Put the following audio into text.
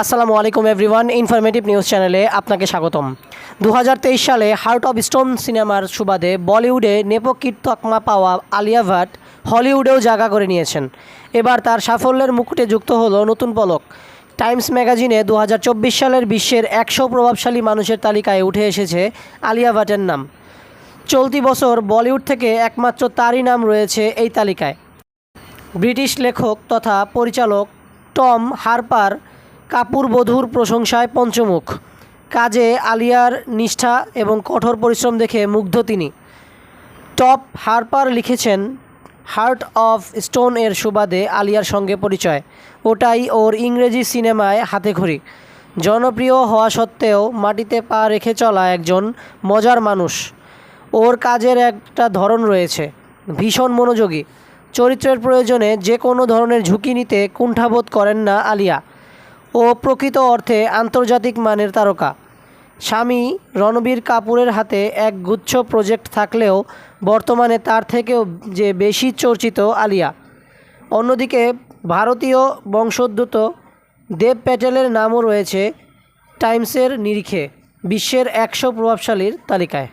আসসালামু আলাইকুম everyone informative news চ্যানেলে আপনাকে স্বাগতম। দু হাজার তেইশ সালে হার্ট অফ স্টোন সিনেমার সুবাদে বলিউডে নেপোকিট তকমা পাওয়া আলিয়া ভাট হলিউডেও জায়গা করে নিয়েছেন। এবার তার সাফল্যের মুকুটে যুক্ত হলো নতুন পলক। টাইমস ম্যাগাজিনে দু হাজার চব্বিশ সালের বিশ্বের একশো প্রভাবশালী মানুষের তালিকায় উঠে এসেছে আলিয়া ভাটের নাম। চলতি বছর বলিউড থেকে একমাত্র তারই নাম রয়েছে এই তালিকায়। ব্রিটিশ লেখক তথা পরিচালক টম হারপার কাপুর বধূর প্রশংসায় পঞ্চমুখ। কাজে আলিয়ার নিষ্ঠা এবং কঠোর পরিশ্রম দেখে মুগ্ধ তিনি। টপ হারপার লিখেছেন, হার্ট অফ স্টোন এর সুবাদে আলিয়ার সঙ্গে পরিচয়। ওটাই ওর ইংরেজি সিনেমায় হাতেখড়ি জনপ্রিয় হওয়া সত্ত্বেও মাটিতে পা রেখে চলা একজন মজার মানুষ। ওর কাজের একটা ধরন রয়েছে, ভীষণ মনোযোগী। চরিত্রের প্রয়োজনে যে কোনো ধরনের ঝুঁকি নিতে কুণ্ঠাবোধ করেন না আলিয়া। ও প্রকৃত অর্থে আন্তর্জাতিক মানের তারকা। স্বামী রণবীর কাপুরের হাতে এক গুচ্ছ প্রজেক্ট থাকলেও বর্তমানে তার থেকেও যে বেশি চর্চিত আলিয়া। অন্যদিকে ভারতীয় বংশোদ্ভূত দেব প্যাটেলের নামও রয়েছে টাইমসের নিরিখে, বিশ্বের একশো প্রভাবশালীর তালিকায়।